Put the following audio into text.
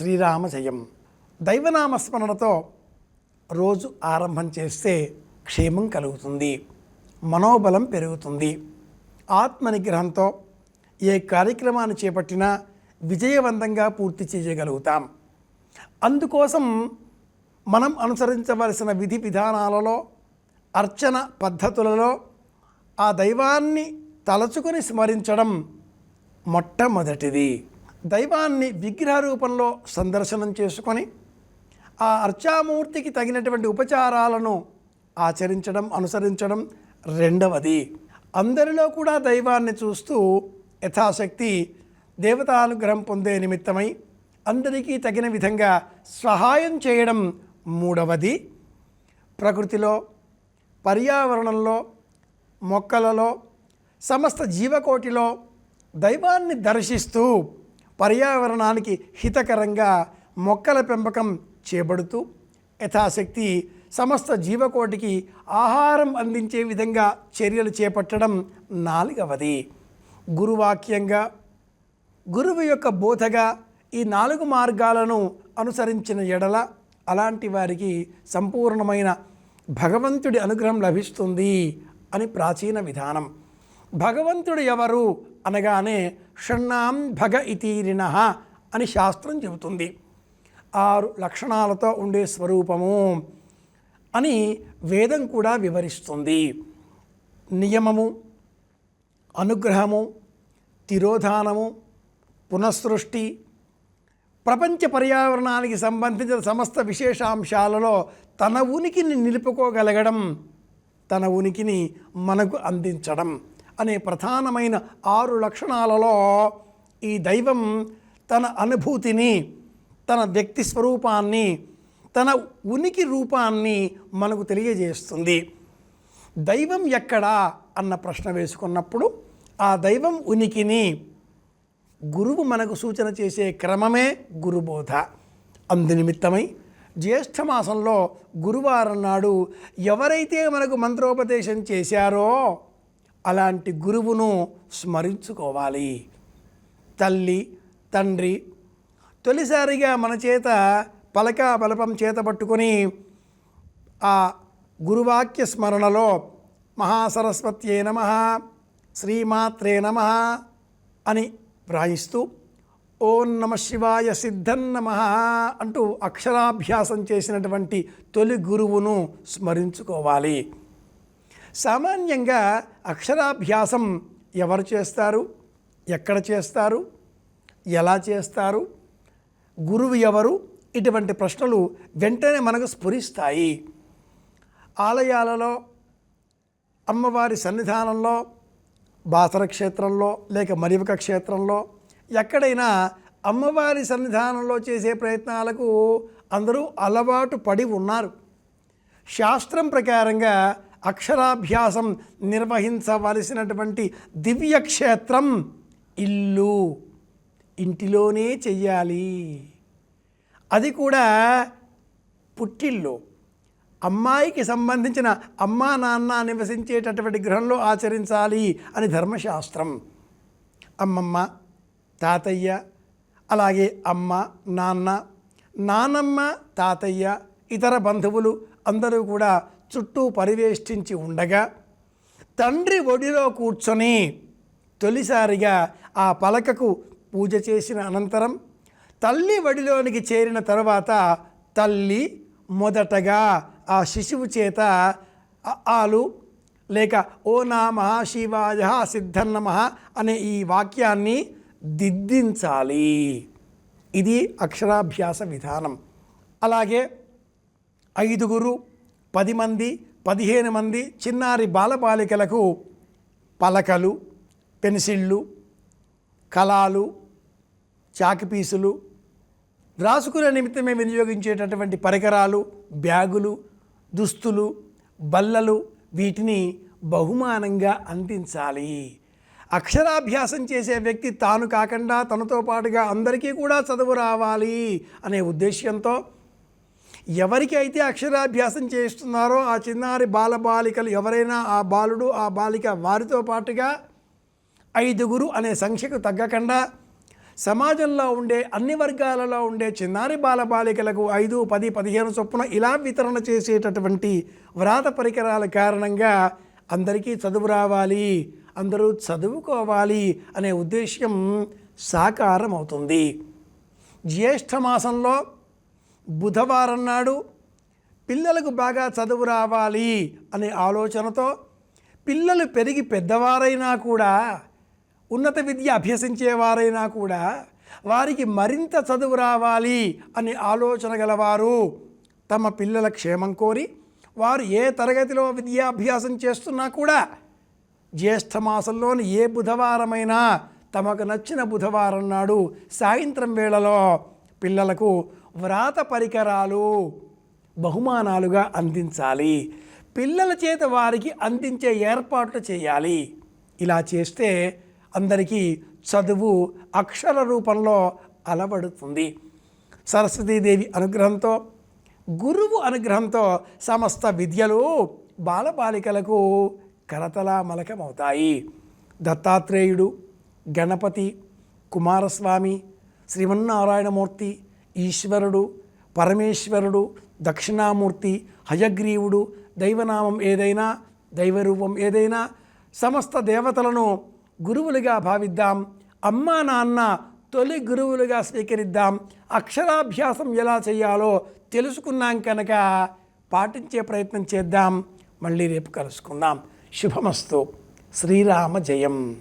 శ్రీరామ జయం దైవనామస్మరణతో రోజు ఆరంభం చేస్తే క్షేమం కలుగుతుంది మనోబలం పెరుగుతుంది. ఆత్మనిగ్రహంతో ఏ కార్యక్రమాన్ని చేపట్టినా విజయవంతంగా పూర్తి చేయగలుగుతాం. అందుకోసం మనం అనుసరించవలసిన విధి విధానాలలో అర్చన పద్ధతులలో ఆ దైవాన్ని తలచుకొని స్మరించడం మొట్టమొదటిది. దైవాన్ని విగ్రహ రూపంలో సందర్శనం చేసుకొని ఆ అర్చామూర్తికి తగినటువంటి ఉపచారాలను ఆచరించడం అనుసరించడం రెండవది. అందరిలో కూడా దైవాన్ని చూస్తూ యథాశక్తి దేవతానుగ్రహం పొందే నిమిత్తమై అందరికీ తగిన విధంగా సహాయం చేయడం మూడవది. ప్రకృతిలో పర్యావరణంలో మొక్కలలో సమస్త జీవకోటిలో దైవాన్ని దర్శిస్తూ పర్యావరణానికి హితకరంగా మొక్కల పెంపకం చేపడుతూ యథాశక్తి సమస్త జీవకోటికి ఆహారం అందించే విధంగా చర్యలు చేపట్టడం నాలుగవది. గురువాక్యంగా గురువు యొక్క బోధగా ఈ నాలుగు మార్గాలను అనుసరించిన ఎడల అలాంటి వారికి సంపూర్ణమైన భగవంతుడి అనుగ్రహం లభిస్తుంది అని ప్రాచీన విధానం. భగవంతుడు ఎవరు అనగానే షణ్ణాం భగ ఇతీరిణ అని శాస్త్రం చెబుతుంది. ఆరు లక్షణాలతో ఉండే స్వరూపము అని వేదం కూడా వివరిస్తుంది. నియమము అనుగ్రహము తిరోధానము పునఃసృష్టి ప్రపంచ పర్యావరణానికి సంబంధించిన సమస్త విశేషాంశాలలో తన ఉనికిని నిలుపుకోగలగడం తన ఉనికిని మనకు అందించడం. అనే ప్రధానమైన ఆరు లక్షణాలలో ఈ దైవం తన అనుభూతిని తన వ్యక్తి స్వరూపాన్ని తన ఉనికి రూపాన్ని మనకు తెలియజేస్తుంది. దైవం ఎక్కడా అన్న ప్రశ్న వేసుకున్నప్పుడు ఆ దైవం ఉనికిని గురువు మనకు సూచన చేసే క్రమమే గురుబోధ. అందునిమిత్తమై జ్యేష్ఠమాసంలో గురువారం నాడు ఎవరైతే మనకు మంత్రోపదేశం చేశారో అలాంటి గురువును స్మరించుకోవాలి. తల్లి తండ్రి తొలిసారిగా మన చేత పలక బలపం చేత పట్టుకొని ఆ గురువాక్య స్మరణలో మహాసరస్వత్యే నమ శ్రీమాత్రే నమ అని వ్రాయిస్తూ ఓం నమ శివాయ సిద్ధం అంటూ అక్షరాభ్యాసం చేసినటువంటి తొలి గురువును స్మరించుకోవాలి. సామాన్యంగా అక్షరాభ్యాసం ఎవరు చేస్తారు? ఎక్కడ చేస్తారు? ఎలా చేస్తారు? గురువు ఎవరు? ఇటువంటి ప్రశ్నలు వెంటనే మనకు స్ఫురిస్తాయి. ఆలయాలలో అమ్మవారి సన్నిధానంలో బాసర క్షేత్రంలో లేక మరివక క్షేత్రంలో ఎక్కడైనా అమ్మవారి సన్నిధానంలో చేసే ప్రయత్నాలకు అందరూ అలవాటు పడి ఉన్నారు. శాస్త్రం ప్రకారంగా అక్షరాభ్యాసం నిర్వహించవలసినటువంటి దివ్యక్షేత్రం ఇల్లు. ఇంటిలోనే చెయ్యాలి. అది కూడా పుట్టిల్లు. అమ్మాయికి సంబంధించిన అమ్మా నాన్న నివసించేటటువంటి గృహంలో ఆచరించాలి అని ధర్మశాస్త్రం. అమ్మమ్మ తాతయ్య అలాగే అమ్మ నాన్న నానమ్మ తాతయ్య ఇతర బంధువులు అందరూ కూడా చుట్టూ పరివేష్టించి ఉండగా తండ్రి ఒడిలో కూర్చొని తొలిసారిగా ఆ పలకకు పూజ చేసిన అనంతరం తల్లి వడిలోనికి చేరిన తర్వాత తల్లి మొదటగా ఆ శిశువు చేత ఆలు లేక ఓ నామ మహాశివాయ సిద్ధన్నమ అనే ఈ వాక్యాన్ని దిద్దించాలి. ఇది అక్షరాభ్యాస విధానం. అలాగే ఐదుగురు పది మంది పదిహేను మంది చిన్నారి బాలబాలికలకు పలకలు పెన్సిళ్ళు కళాలు చాకిపీసులు వ్రాసుకునే నిమిత్తమే వినియోగించేటటువంటి పరికరాలు బ్యాగులు దుస్తులు బల్లలు వీటిని బహుమానంగా అందించాలి. అక్షరాభ్యాసం చేసే వ్యక్తి తాను కాకుండా తనతో పాటుగా అందరికీ కూడా చదువు రావాలి అనే ఉద్దేశ్యంతో ఎవరికి అయితే అక్షరాభ్యాసం చేస్తున్నారో ఆ చిన్నారి బాలబాలికలు ఎవరైనా ఆ బాలుడు ఆ బాలిక వారితో పాటుగా ఐదుగురు అనే సంఖ్యకు తగ్గకుండా సమాజంలో ఉండే అన్ని వర్గాలలో ఉండే చిన్నారి బాలబాలికలకు ఐదు పది పదిహేను చొప్పున ఇలా వితరణ చేసేటటువంటి వ్రాత పరికరాల కారణంగా అందరికీ చదువు రావాలి అందరూ చదువుకోవాలి అనే ఉద్దేశ్యం సాకారం అవుతుంది జ్యేష్ఠ మాసంలో బుధవారం నాడు పిల్లలకు బాగా చదువు రావాలి అనే ఆలోచనతో పిల్లలు పెరిగి పెద్దవారైనా కూడా ఉన్నత విద్య అభ్యసించేవారైనా కూడా వారికి మరింత చదువు రావాలి అనే ఆలోచన గలవారు. తమ పిల్లల క్షేమం కోరి వారు ఏ తరగతిలో విద్యాభ్యాసం చేస్తున్నా కూడా జ్యేష్ఠ మాసంలోని ఏ బుధవారమైనా తమకు నచ్చిన బుధవారం నాడు సాయంత్రం వేళలో పిల్లలకు వ్రాత పరికరాలు బహుమానాలుగా అందించాలి. పిల్లల చేత వారికి అందించే ఏర్పాట్లు చేయాలి. ఇలా చేస్తే అందరికీ చదువు అక్షర రూపంలో అలవడుతుంది. సరస్వతీదేవి అనుగ్రహంతో గురువు అనుగ్రహంతో సమస్త విద్యలు బాలబాలికలకు కరతలామలకమవుతాయి దత్తాత్రేయుడు గణపతి కుమారస్వామి శ్రీమన్నారాయణమూర్తి ఈశ్వరుడు పరమేశ్వరుడు దక్షిణామూర్తి హయగ్రీవుడు దైవనామం ఏదైనా దైవరూపం ఏదైనా సమస్త దేవతలను గురువులుగా భావిద్దాం. అమ్మా నాన్న తొలి గురువులుగా స్వీకరిద్దాం. అక్షరాభ్యాసం ఎలా చేయాలో తెలుసుకున్నాం కనుక పాటించే ప్రయత్నం చేద్దాం. మళ్ళీ రేపు కలుసుకుందాం. శుభమస్తు. శ్రీరామ జయం.